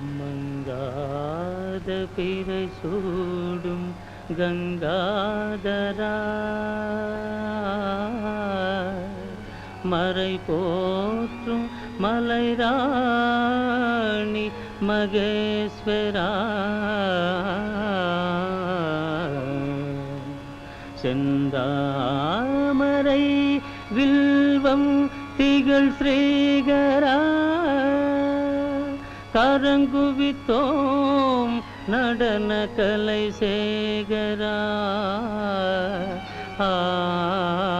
மங்காத பிறை சூடும் கங்காதரா. மறை போற்றும் மலைராணி மகேஸ்வரா. செந்தாமரை வில்வம் திகழ் ஸ்ரீகரா கரங்குவித்தோம் நடன கலை சேகரா. ஆ.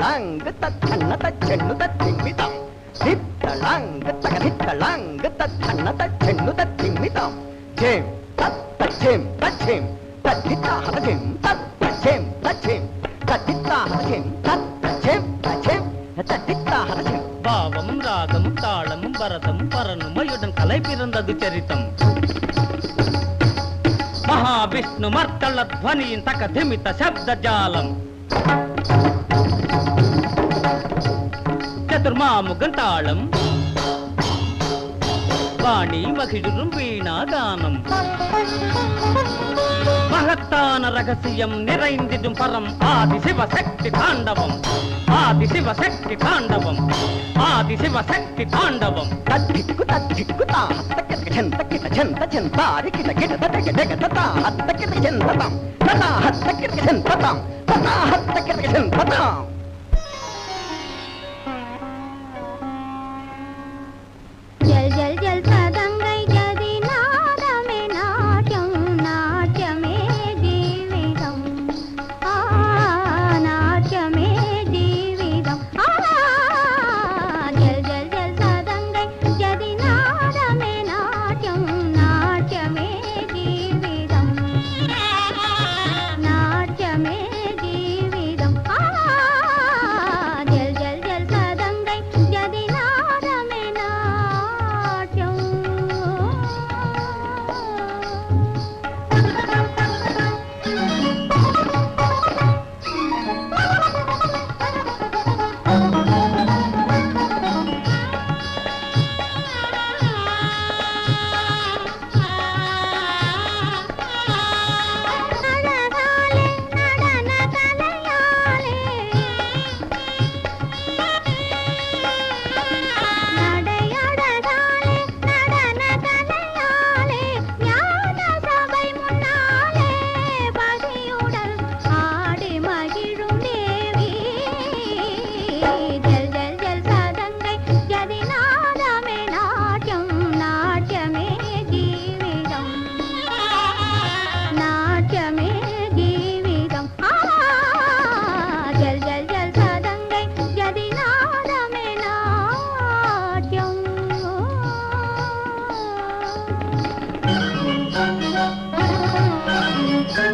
తళంగ తన్న తచ్చెన్ను తచ్చిమ్మితాం తిత్తళంగ తగనిత్తళంగ తన్న తచ్చెన్ను తచ్చిమ్మితాం జేం తచ్చేం తచ్చేం తచ్చిత్తాహరజేం తచ్చేం తచ్చేం తచ్చిత్తాహరజేం తచ్చేం తచ్చేం తచ్చిత్తాహరజేం భావం రాగం తాళం భరతం పరనుమయుடன் కలై పిరందదు చరితం. మహావిష్ణుమర్తళ ధ్వని తక ధిమిత శబ్దజాలం. ചതുർമാമുഖത്താളം വാണി മഹിഴുറും വീണാഗാനം மகத்தான ரகசியம் நிறைந்திடும் பரம் ஆதி சிவசக்தி தாண்டவம் ஆதி சிவசக்தி தாண்டவம் ஆதி சிவசக்தி தாண்டவம் తద్దిక్కు తద్దిక్కు తా హత్తకిట చెంతకిట చెంత చెంతారికిట కిట తటక డగ తతా హత్తకిట చెంతతాం తతా హత్తకిట చెంతతాం తతా హత్తకిట చెంతతాం ஜல்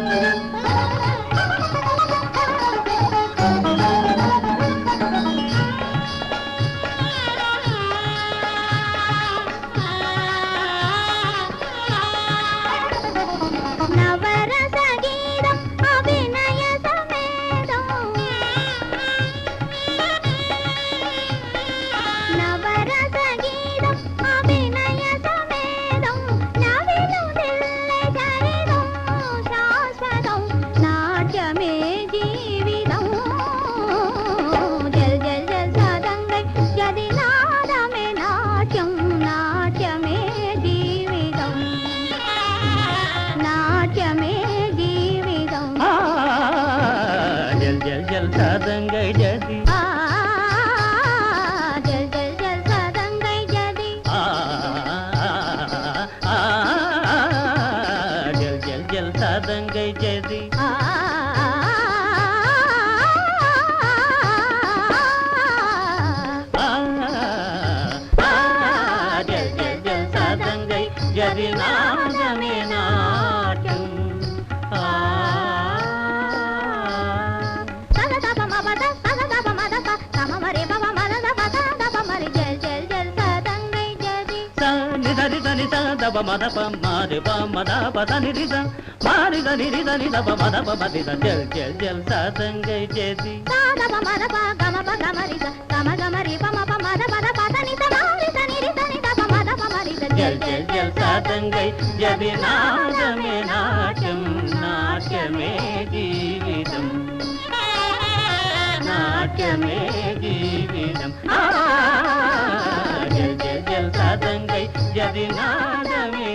நவரச దబ మద ప మారి ప మద పద నిరిద మారి ద నిరిద ని దబ మద ప మది ద జల్ జల్ జల్ సా సంగై చేసి సా దబ మద ప గమ ప గమ రి ద గమ గమ రి ప మ ప మద పద పద ని ద మారి ద నిరిద ని దబ మద ప మరి ద జల్ జల్ జల్ సా సంగై యది నాదమే నాట్యం నాట్యమే జీవితం నాట్యమే జీవితం. ఆ சதங்கை நாதமே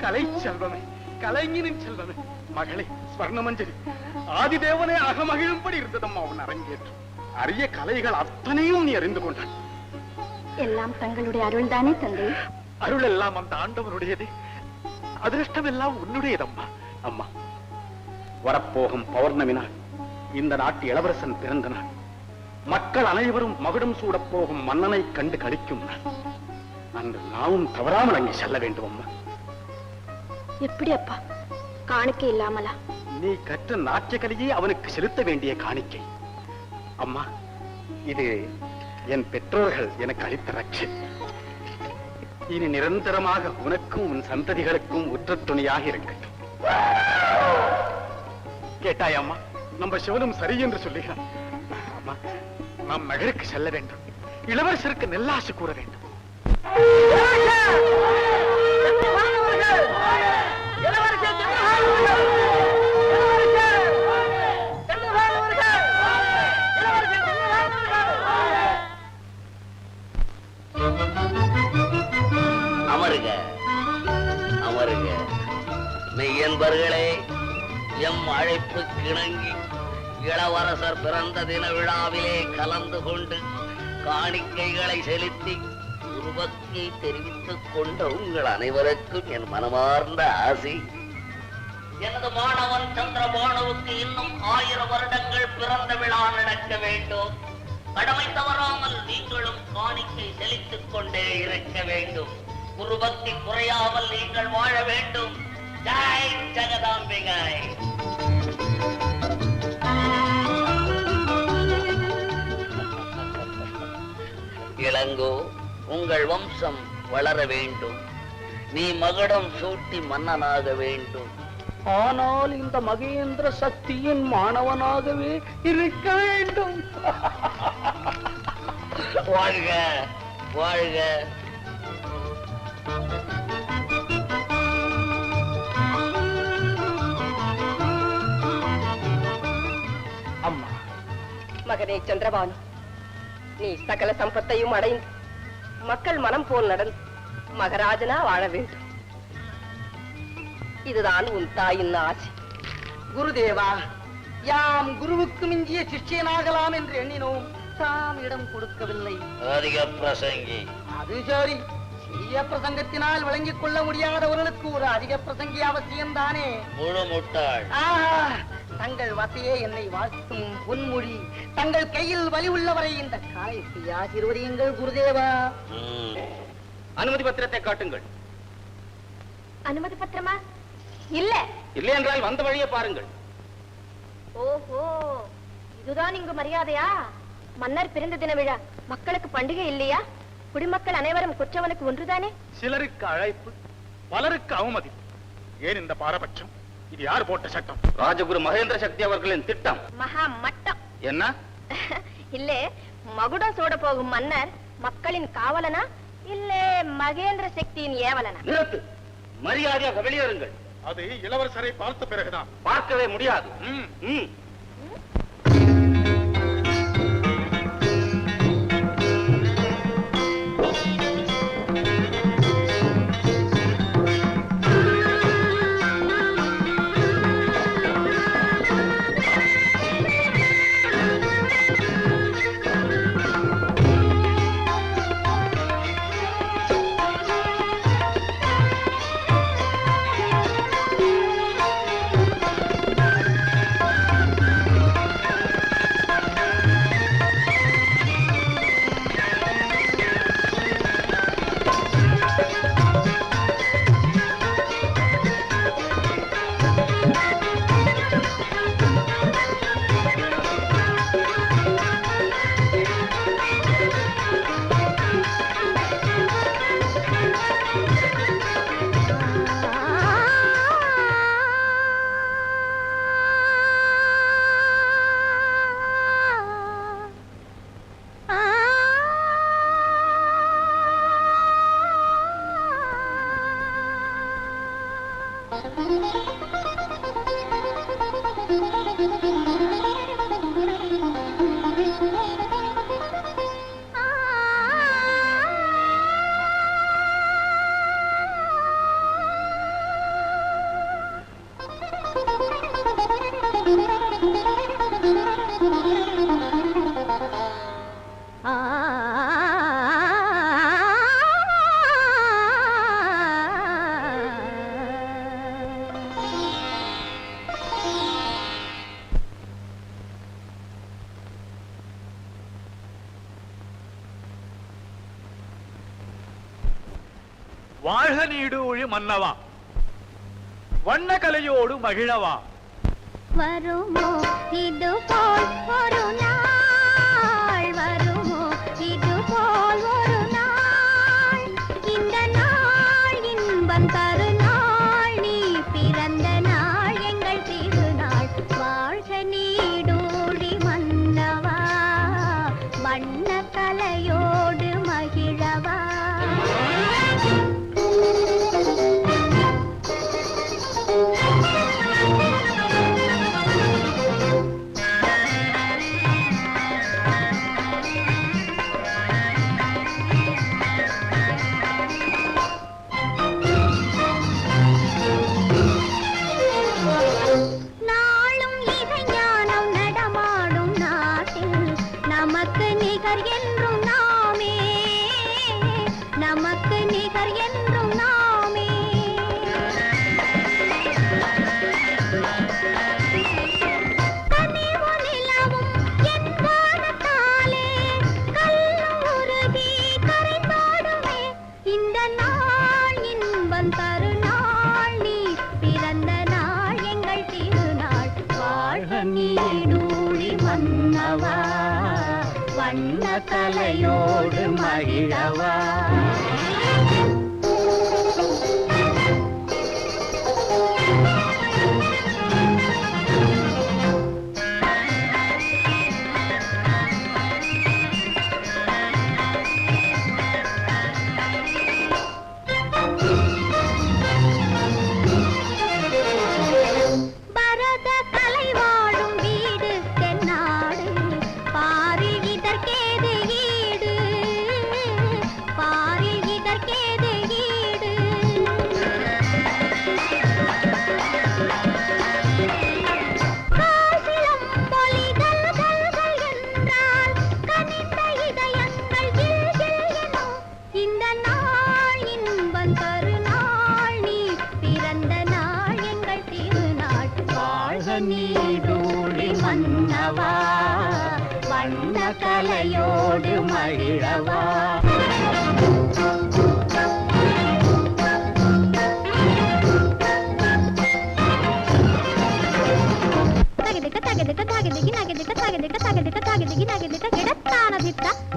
கலை செல்வமே கலைஞனின் செல்வமே. மகளே ஸ்வர்ணமஞ்சரி ஆதிதேவனே அகமகிழும்படி இருந்ததம்மா உன் அரங்கேற்றம். அரிய கலைகள் அத்தனையும் நீ அறிந்து கொண்டான் எல்லாம் தங்களுடைய அருள்தானே தந்தை? அருள் எல்லாம் அந்த ஆண்டவனுடையதே அதிர்ஷ்டம் எல்லாம் உன்னுடையதம்மா. அம்மா வரப்போகும் பௌர்ணமி நாள் இந்த நாட்டு இளவரசன் பிறந்த நாள். மக்கள் அனைவரும் மகுடம் சூடப் போகும் மன்னனை கண்டு கழிக்கும் நாள். அன்று நாமும் தவறாமல் அங்கே செல்ல வேண்டும் அம்மா எப்படி அப்பா? காணிக்கை இல்லாமலா? நீ கற்ற நாட்டிய கலையே அவனுக்கு செலுத்த வேண்டிய காணிக்கை. அம்மா இது என் பெற்றோர்கள் எனக்கு அளித்த ரட்சி. இனி நிரந்தரமாக உனக்கும் உன் சந்ததிகளுக்கும் உற்ற துணையாக இருக்கட்டும் கேட்டாய் அம்மா? நம்ம சிவனும் சரி என்று சொல்லுகிறான். அம்மா நாம் நகருக்கு செல்ல வேண்டும். இளவரசருக்கு நெல்லாசு கூற வேண்டும். நண்பர்களே எம் அழைப்பு கிணங்கி இளவரசர் பிறந்த தின விழாவிலே கலந்து கொண்டு காணிக்கைகளை செலுத்தி உருவத்தை தெரிவித்துக் கொண்ட உங்கள் அனைவருக்கும் என் மனமார்ந்த ஆசி. எனது மாணவன் சந்திரபானுவுக்கு இன்னும் ஆயிரம் வருடங்கள் பிறந்த விழா நடக்க வேண்டும். கடமை தவறாமல் நீங்களும் காணிக்கை செலுத்திக் கொண்டே இருக்க வேண்டும். குருபக்தி குறையாமல் நீங்கள் வாழ வேண்டும். ஜெய் இளங்கோ உங்கள் வம்சம் வளர வேண்டும். நீ மகுடம் சூட்டி மன்னனாக வேண்டும். ஆனால் இந்த மகேந்திர சக்தியின் மாணவனாகவே இருக்க வேண்டும். வாழ்க வாழ்க. மகனே சந்திரபானு. நீ சகல சம்பத்தையும் அடைந்து மக்கள் மனம் போல் நடந்து மகராஜனா வாழ வேண்டும். இதுதான் உன் தாயின் ஆசை. குருதேவா யாம் குருவுக்கு மிஞ்சிய சிஷ்யனாகலாம் என்று எண்ணினோம். தாம் இடம் கொடுக்கவில்லை. அதிக பிரசங்கி. அது சரி. சிறிய பிரசங்கத்தினால் விளங்கிக் கொள்ள முடியாதவர்களுக்கு ஒரு அதிக பிரசங்கி அவசியம்தானே முழு முட்டாள் தங்கள் வசையே என்னை வாழ்த்தும் பொன்மொழி. தங்கள் கையில் வலி உள்ளவரை இந்த காலைக்கு ஆசீர்வதியுங்கள் குருதேவா. அனுமதி பத்திரத்தை காட்டுங்கள். அனுமதி பத்திரமா? இல்ல. இல்லை என்றால் வந்த வழியை பாருங்கள். ஓஹோ இதுதான் இங்கு மரியாதையா? மன்னர் பிறந்த தின விழா. மக்களுக்கு பண்டிகை இல்லையா? குடிமக்கள் அனைவரும் குற்றவனுக்கு ஒன்றுதானே? சிலருக்கு அழைப்பு பலருக்கு அவமதிப்பு. ஏன் இந்த பாரபட்சம்? இது யார் போட்ட சட்டம்? ராஜகுரு மகேந்திர சக்தி அவர்களின் திட்டம். மகா மட்டம். என்ன? இல்லே மகுடம் சூட போகும் மன்னர் மக்களின் காவலனா? இல்லே மகேந்திர சக்தியின் ஏவலனா? நிறுத்து. மரியாதையாக வெளியேறுங்கள். அது இளவரசரை பார்த்த பிறகுதான். பார்க்கவே முடியாது. வாழ்க நீடு ஒழி மன்னவா. வண்ண கலையோடு மகிழவா? வருமோ? இது போல் ஒரு நாள். வருமோ? இது போல் ஒரு நாள். இந்த நாள் இன்பம் தருணம் மழையோடு மகிழவா?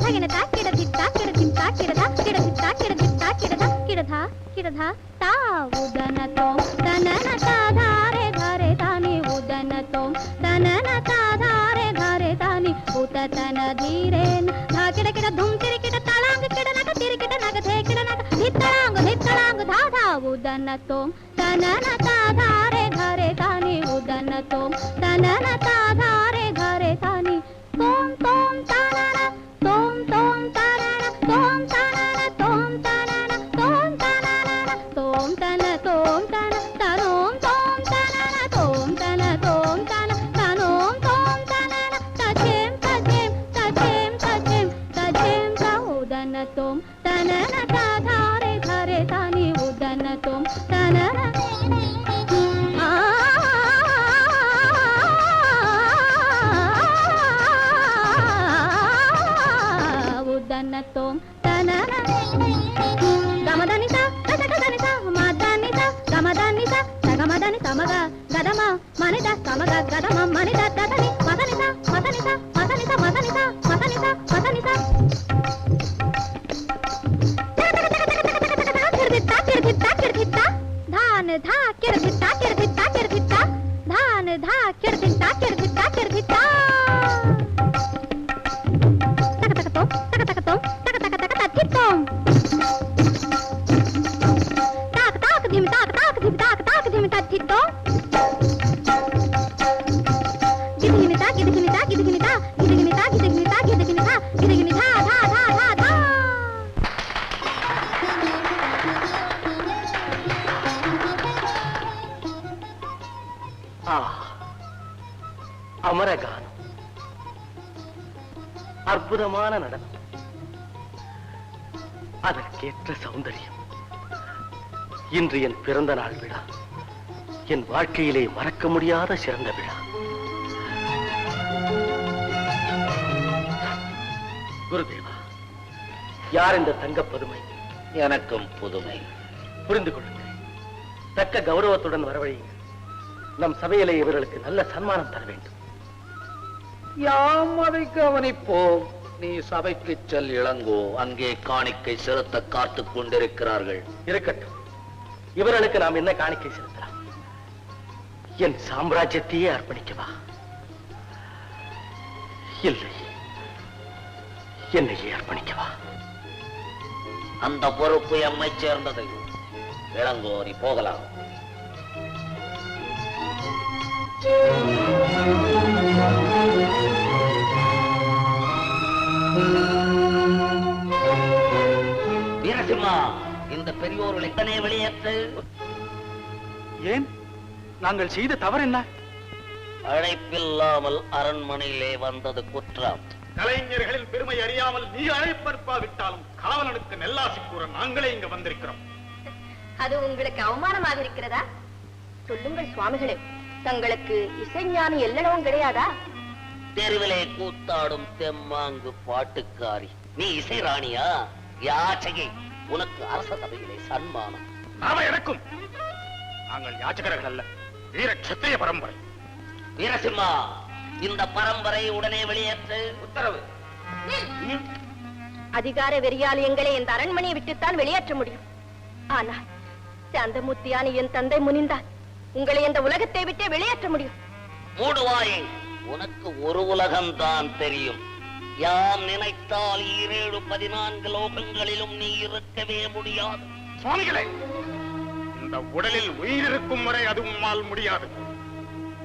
కిడత కిడదిత్త కిడదిత్త కిడద కిడదిత్త కిడదిత్త కిడద కిడధ కిడధ తా ఉదనతో తనన తాధారే ధరే తాని ఉదనతో తనన తాధారే ధరే తాని ఉత తన ధీరేన్ ధా కిడ కిడ ధుమ్ తిరి కిడ తళాంగ కిడ నగ తిరి కిడ నగ ధే కిడ నగ ధిత్తళాంగ ధిత్తళాంగ ధా ధా ఉదనతో తనన తాధారే ధరే తాని ఉదనతో తనన తాధారే ధరే తాని அதற்கேற்ற சௌந்தரியம். இன்று என் பிறந்த நாள் விழா. என் வாழ்க்கையிலே மறக்க முடியாத சிறந்த விழா. குருதேவா யார் இந்த தங்கப் பதுமை? எனக்கும் புதுமை. புரிந்து கொள்ளுங்கள். தக்க கௌரவத்துடன் வரவழையுங்கள். நம் சபையிலே இவர்களுக்கு நல்ல சன்மானம் தர வேண்டும். யாம் அதை கவனிப்போம். நீ சபைக்கு செல் இளங்கோ. அங்கே காணிக்கை செலுத்த காத்துக் கொண்டிருக்கிறார்கள். இருக்கட்டும். இவர்களுக்கு நாம் என்ன காணிக்கை செலுத்தலாம்? என் சாம்ராஜ்யத்தையே அர்ப்பணிக்கவா இல்லை. என்னையே அர்ப்பணிக்கவா அந்த பொறுப்பு எம்மை சேர்ந்தது. இளங்கோ நீ போகலாம். வீரசிம்மா இந்த பெரியோர்கள் எத்தனை வெளியேற்று? ஏன்? நாங்கள் செய்த தவறு என்ன? அழைப்பில்லாமல் அரண்மனையிலே வந்தது குற்றம். கலைஞர்களின் பெருமை அறியாமல் நீ அழைப்பற்பாவிட்டாலும் காவலனுக்கு நெல்லாசி கூற நாங்களே இங்க வந்திருக்கிறோம். அது உங்களுக்கு அவமானமாக இருக்கிறதா? சொல்லுங்கள் சுவாமிகளே. தங்களுக்கு இசைஞானி எல்லளவும் கிடையாதா? தெருவிலே கூத்தாடும் தெம்மாங்கு பாட்டுக்காரி. நீ இசை ராணியா யாச்சகை உனக்கு அரச சபையிலே சன்மானம். நாம எனக்கும். நாங்கள் யாச்சகர்கள் அல்ல. வீர சத்திரிய பரம்பரை. வீரசிம்மா இந்த பரம்பரை உடனே வெளியேற்று. உத்தரவு. அதிகார வெறியால் எங்களை இந்த அரண்மனையை விட்டுத்தான் வெளியேற்ற முடியும். ஆனால் சாந்தமூர்த்தியான என் தந்தை முனிந்தால் உங்களை இந்த உலகத்தை விட்டே வெளியேற்ற முடியும். மூடுவாயே. உனக்கு ஒரு உலகம்தான் தெரியும். யாம் நினைத்தால் ஈரேழு பதினான்கு லோகங்களிலும் நீ இருக்கவே முடியாது. சுவாமிகளே இந்த உடலில் உயிர் இருக்கும் வரை அது உம்மால் முடியாது.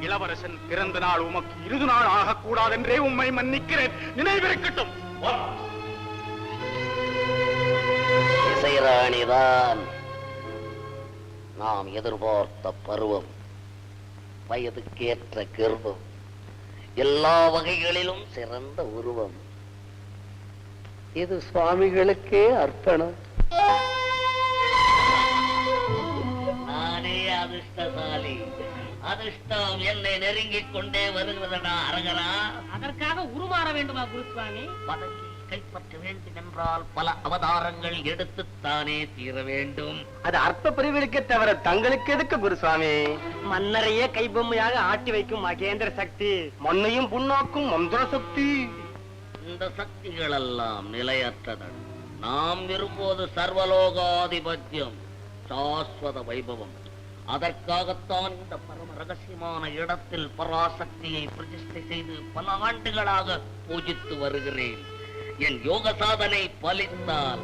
இளவரசன் பிறந்த நாள் உமக்கு இருது நாள் ஆகக்கூடாதென்றே உம்மை மன்னிக்கிறேன். நினைவிருக்கட்டும். இசைராணிதான் நாம் எதிர்பார்த்த பருவம். வயதுக்கேற்ற கர்வம். எல்லா வகைகளிலும் சிறந்த உருவம். இது சுவாமிகளுக்கே அர்ப்பணம். நானே அதிர்ஷ்டசாலி. அதிர்ஷ்டம் என்னை நெருங்கிக் கொண்டே வருகிறதடா அரகரா? அதற்காக உருமாற வேண்டுமா குருசுவாமி? பதவியை கைப்பற்ற வேண்டும் என்றால் பல அவதாரங்கள் எடுத்துத்தானே தீர வேண்டும். அது அற்ப பிரிவிற்கு தவிர தங்களுக்கு எதுக்கு குருசுவாமி? மன்னரையே கைபொம்மையாக ஆட்டி வைக்கும் மகேந்திர சக்தி. மண்ணையும் புண்ணாக்கும் மந்திர சக்தி. இந்த சக்திகள் எல்லாம் நிலையற்றதன். நாம் விரும்புவது சர்வலோகாதிபத்தியம் சாஸ்வத வைபவம். அதற்காகத்தான் இந்த பரம ரகசியமான இடத்தில் பராசக்தியை பிரதிஷ்டை செய்து பல ஆண்டுகளாக பூஜித்து வருகிறேன். என் யோக சாதனை பலித்தால்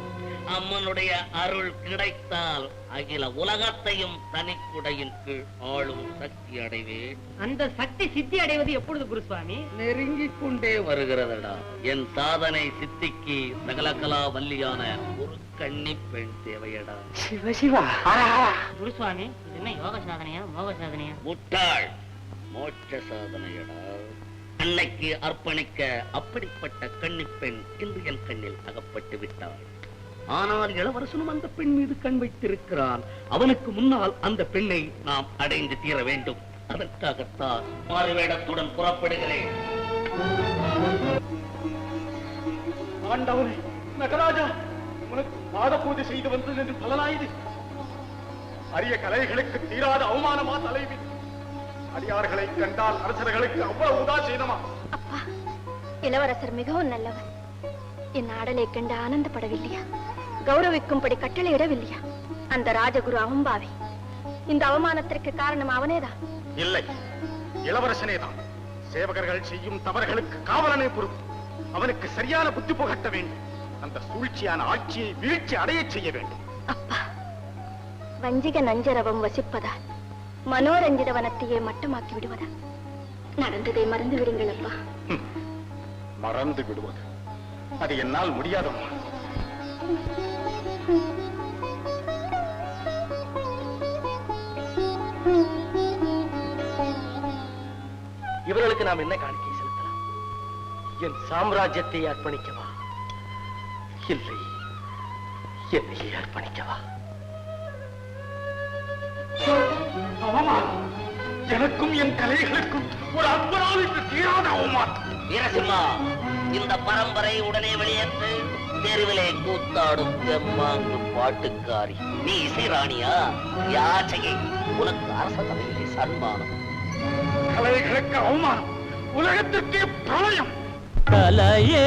அம்மனுடைய அருள் கிடைத்தால் அகில உலகத்தையும் தனிக்குடையின் கீழ் ஆளும் சக்தி அடைவேன். அந்த சக்தி சித்தி அடைவது எப்பொழுது குருசுவாமி? நெருங்கிக் கொண்டே வருகிறதடா. என் சாதனை சித்திக்கு சகலகலா வல்லியான ஒரு கன்னி பெண் தேவையடா. சிவ சிவா. குருசுவாமி இது என்ன யோக சாதனையா மோக சாதனையா? முட்டாள் மோட்ச சாதனையடா. அன்னைக்கு அர்ப்பணிக்க அப்படிப்பட்ட கண்ணிப்பெண் பெண் இன்று என் கண்ணில் அகப்பட்டு விட்டாள். ஆனால் இளவரசனும் அந்த பெண் மீது கண் வைத்திருக்கிறான். அவனுக்கு முன்னால் அந்த பெண்ணை நாம் அடைந்து தீர வேண்டும். அதற்காகத்தான் மாறுவேடத்துடன் புறப்படுகிறேன். ஆண்டவனே நகராஜா உனக்கு பாத பூஜை செய்து வந்தது என்று பலனாயுது. அரிய கலைகளுக்கு தீராத அவமானமா தலைவி அடியார்களை கண்டால் அரசர்களுக்கு அவ்வளவு உதாசீனமா? அப்பா இளவரசர் மிகவும் நல்லவர். என் ஆடலை கண்டு ஆனந்தப்படவில்லையா? கௌரவிக்கும்படி கட்டளையிடவில்லையா? அந்த ராஜகுரு அவம்பாவி இந்த அவமானத்திற்கு காரணம் அவனேதான். இல்லை இளவரசனே தான் சேவகர்கள் செய்யும் தவறுகளுக்கு காவலனை பொறுப்பு அவனுக்கு சரியான புத்தி புகட்ட வேண்டும். அந்த சூழ்ச்சியான ஆட்சியை வீழ்ச்சி அடையச் செய்ய வேண்டும். அப்பா வஞ்சிக நஞ்சரவம் வசிப்பதால் மனோரஞ்சித வனத்தையே மட்டமாக்கி விடுவதா? நடந்ததை மறந்து விடுங்கள் அப்பா மறந்து விடுவது. அது என்னால் முடியாதம்மா. இவர்களுக்கு நாம் என்ன காணிக்கை செலுத்தலாம்? என் சாம்ராஜ்யத்தை அர்ப்பணிக்கவா? இல்லை என்னையே அர்ப்பணிக்கவா? அவமானம் எனக்கும் என் கலைகளுக்கும் ஒரு அற்புதம் தீராத அவமானம் வீரசிம்மா இந்த பரம்பரை உடனே வெளியேற்று தெருவிலே கூத்தாடும் தெம்மாங்கு பாட்டுக்காரி. நீ இசை ராணியா யாச்சகை உனக்கு அரச சபையிலே சன்மானம். கலைகளுக்கு அவமானம். உலகத்திற்கே பிரளயம். கலையே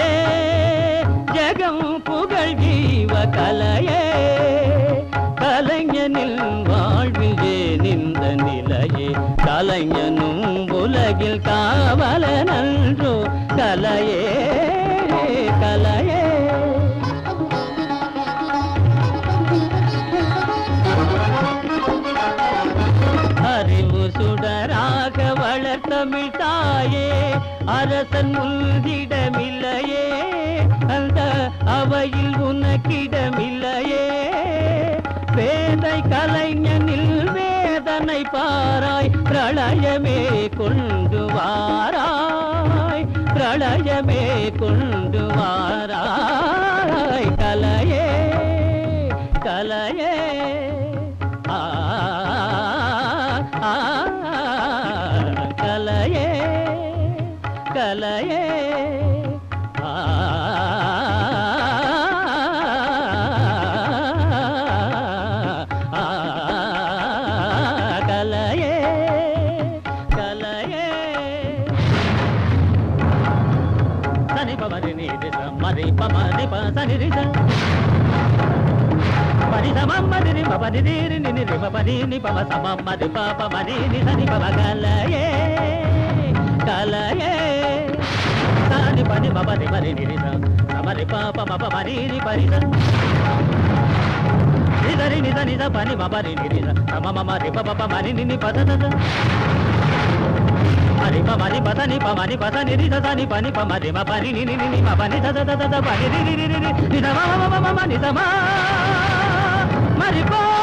ஜெகம் புகழ் ஜீவ கலையே கலைஞனில் நின்ற நிலையே கலைஞனும் உலகில் காவல நன்றோ கலையே கலையே. அறிவு சுடராக வளர்த்தமிழ் தாயே அரசன் உள்கிடமில்லையே அந்த அவையில் உனக்கிடமில்லையே. வேதை கலைஞனில் வேதனை பாராய் பிரளயமே கொண்டு வாராய். பிரளயமே கொண்டு வாராய். கலையே கலையே. పమని పసని రిస పని సమమ్మది ని పపని దీని ని ని పపని ని పమ సమమ్మది పాపమని ని సని పమ కలయే కలయే సాని పని పపని పని ని రిస సమని పాప పప పని ని పరిస నిదని నిద నిద పని పపని ని రిస సమమ మరి పప పని ని పద మరి పమరి పదని పమరి పద నిరి దని పని పమరి మ పని నిని నిని మ పని దద దద దద పని రి రి రి రి నిదమ మమ మమ నిదమ మరి పా